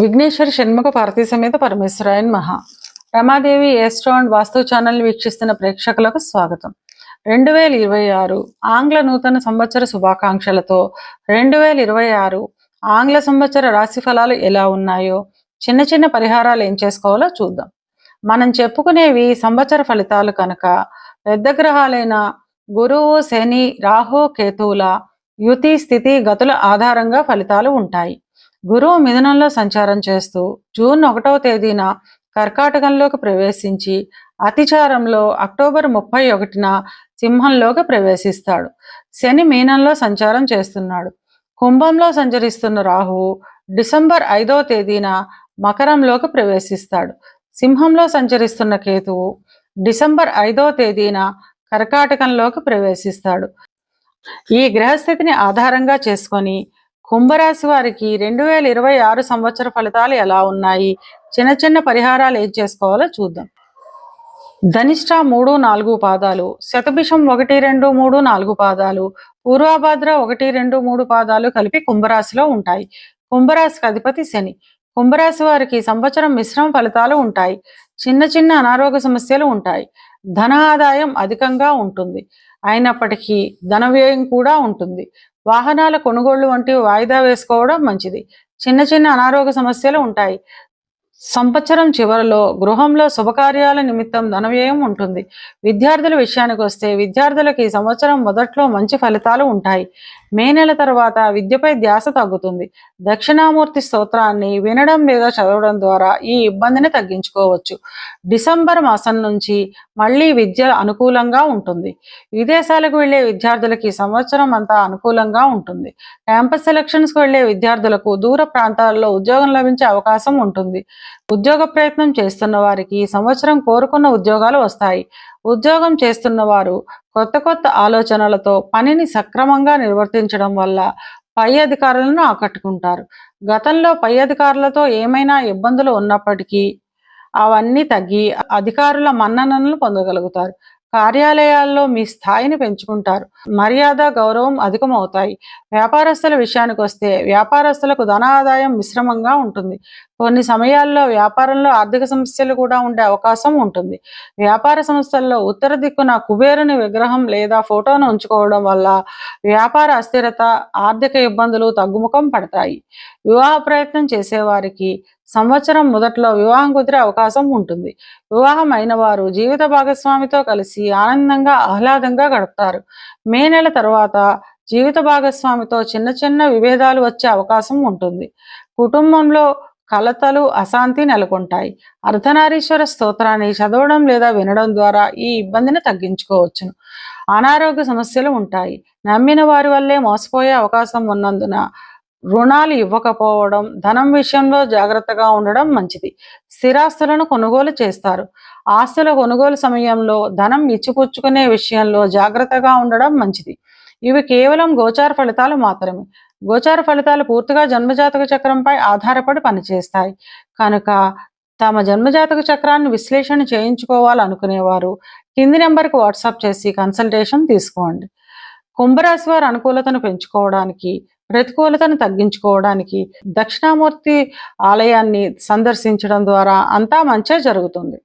విఘ్నేశ్వర షణ్ముఖ పార్వతీ సమేత పరమేశ్వరాయన్ మహా. Ramadevi astro and Vastu channel వీక్షిస్తున్న ప్రేక్షకులకు స్వాగతం. రెండు వేల ఇరవై ఆరు ఆంగ్ల నూతన సంవత్సర శుభాకాంక్షలతో రెండు వేల ఇరవై ఆరు ఆంగ్ల సంవత్సర రాశి ఫలాలు ఎలా ఉన్నాయో చిన్న చిన్న పరిహారాలు ఏం చేసుకోవాలో చూద్దాం. మనం చెప్పుకునేవి సంవత్సర ఫలితాలు కనుక గ్రహాలైన గురువు శని రాహు కేతువుల యుతి స్థితి గతుల ఆధారంగా ఫలితాలు ఉంటాయి. గురువు మిథునంలో సంచారం చేస్తూ జూన్ ఒకటవ తేదీన కర్కాటకంలోకి ప్రవేశించి అతిచారంలో అక్టోబర్ ముప్పై ఒకటిన సింహంలోకి ప్రవేశిస్తాడు. శని మీనంలో సంచారం చేస్తున్నాడు. కుంభంలో సంచరిస్తున్న రాహువు డిసెంబర్ ఐదవ తేదీన మకరంలోకి ప్రవేశిస్తాడు. సింహంలో సంచరిస్తున్న కేతువు డిసెంబర్ ఐదవ తేదీన కర్కాటకంలోకి ప్రవేశిస్తాడు. ఈ గ్రహస్థితిని ఆధారంగా చేసుకొని కుంభరాశి వారికి రెండు వేల ఇరవై ఆరు సంవత్సర ఫలితాలు ఎలా ఉన్నాయి? చిన్న చిన్న పరిహారాలు ఏం చేసుకోవాలో చూద్దాం. ధనిష్ట మూడు నాలుగు పాదాలు శతభిషం ఒకటి రెండు మూడు నాలుగు పాదాలు పూర్వభద్ర ఒకటి రెండు మూడు పాదాలు కలిపి కుంభరాశిలో ఉంటాయి. కుంభరాశికి అధిపతి శని. కుంభరాశి వారికి సంవత్సరం మిశ్రమ ఫలితాలు ఉంటాయి. చిన్న చిన్న అనారోగ్య సమస్యలు ఉంటాయి. ధన ఆదాయం అధికంగా ఉంటుంది. అయినప్పటికీ ధన వ్యయం కూడా ఉంటుంది. వాహనాల కొనుగోళ్ళు వంటివి వాయిదా వేసుకోవడం మంచిది. చిన్న చిన్న అనారోగ్య సమస్యలు ఉంటాయి. సంవత్సరం చివరిలో గృహంలో శుభకార్యాల నిమిత్తం ధనవ్యయం ఉంటుంది. విద్యార్థుల విషయానికి వస్తే విద్యార్థులకి సంవత్సరం మొదట్లో మంచి ఫలితాలు ఉంటాయి. మే నెల తర్వాత విద్యపై ధ్యాస తగ్గుతుంది. దక్షిణామూర్తి స్తోత్రాన్ని వినడం లేదా చదవడం ద్వారా ఈ ఇబ్బందిని తగ్గించుకోవచ్చు. డిసెంబర్ మాసం నుంచి మళ్ళీ విద్య అనుకూలంగా ఉంటుంది. విదేశాలకు వెళ్ళే విద్యార్థులకి సంవత్సరం అంతా అనుకూలంగా ఉంటుంది. క్యాంపస్ సెలక్షన్స్కి వెళ్ళే విద్యార్థులకు దూర ప్రాంతాల్లో ఉద్యోగం లభించే అవకాశం ఉంటుంది. ఉద్యోగ ప్రయత్నం చేస్తున్న వారికి ఈ సంవత్సరం కోరుకున్న ఉద్యోగాలు వస్తాయి. ఉద్యోగం చేస్తున్న వారు కొత్త కొత్త ఆలోచనలతో పనిని సక్రమంగా నిర్వర్తించడం వల్ల పై అధికారులను ఆకట్టుకుంటారు. గతంలో పై అధికారులతో ఏమైనా ఇబ్బందులు ఉన్నప్పటికీ అవన్నీ తగ్గి అధికారుల మన్ననలు పొందగలుగుతారు. కార్యాలయాల్లో మీ స్థాయిని పెంచుకుంటారు. మర్యాద గౌరవం అధికమవుతాయి. వ్యాపారస్తుల విషయానికి వస్తే వ్యాపారస్తులకు ధన ఆదాయం మిశ్రమంగా ఉంటుంది. కొన్ని సమయాల్లో వ్యాపారంలో ఆర్థిక సమస్యలు కూడా ఉండే అవకాశం ఉంటుంది. వ్యాపార సంస్థల్లో ఉత్తర దిక్కున కుబేరుని విగ్రహం లేదా ఫోటోను ఉంచుకోవడం వల్ల వ్యాపార అస్థిరత ఆర్థిక ఇబ్బందులు తగ్గుముఖం పడతాయి. వివాహ ప్రయత్నం చేసేవారికి సంవత్సరం మొదట్లో వివాహం కుదిరే అవకాశం ఉంటుంది. వివాహం అయిన వారు జీవిత భాగస్వామితో కలిసి ఆనందంగా ఆహ్లాదంగా గడుపుతారు. మే నెల తర్వాత జీవిత భాగస్వామితో చిన్న చిన్న విభేదాలు వచ్చే అవకాశం ఉంటుంది. కుటుంబంలో కలతలు అశాంతి నెలకొంటాయి. అర్ధనారీశ్వర స్తోత్రాన్ని చదవడం లేదా వినడం ద్వారా ఈ ఇబ్బందిని తగ్గించుకోవచ్చును. అనారోగ్య సమస్యలు ఉంటాయి. నమ్మిన వారి వల్లే మోసపోయే అవకాశం ఉన్నందున రుణాలు ఇవ్వకపోవడం ధనం విషయంలో జాగ్రత్తగా ఉండడం మంచిది. స్థిరాస్తులను కొనుగోలు చేస్తారు. ఆస్తుల కొనుగోలు సమయంలో ధనం ఇచ్చిపుచ్చుకునే విషయంలో జాగ్రత్తగా ఉండడం మంచిది. ఇవి కేవలం గోచార ఫలితాలు మాత్రమే. గోచార ఫలితాలు పూర్తిగా జన్మజాతక చక్రంపై ఆధారపడి పనిచేస్తాయి. కనుక తమ జన్మజాతక చక్రాన్ని విశ్లేషణ చేయించుకోవాలనుకునేవారు కింది నెంబర్కి వాట్సాప్ చేసి కన్సల్టేషన్ తీసుకోండి. కుంభరాశి వారి అనుకూలతను పెంచుకోవడానికి ప్రతికూలతను తగ్గించుకోవడానికి దక్షిణామూర్తి ఆలయాన్ని సందర్శించడం ద్వారా అంతా మంచే జరుగుతుంది.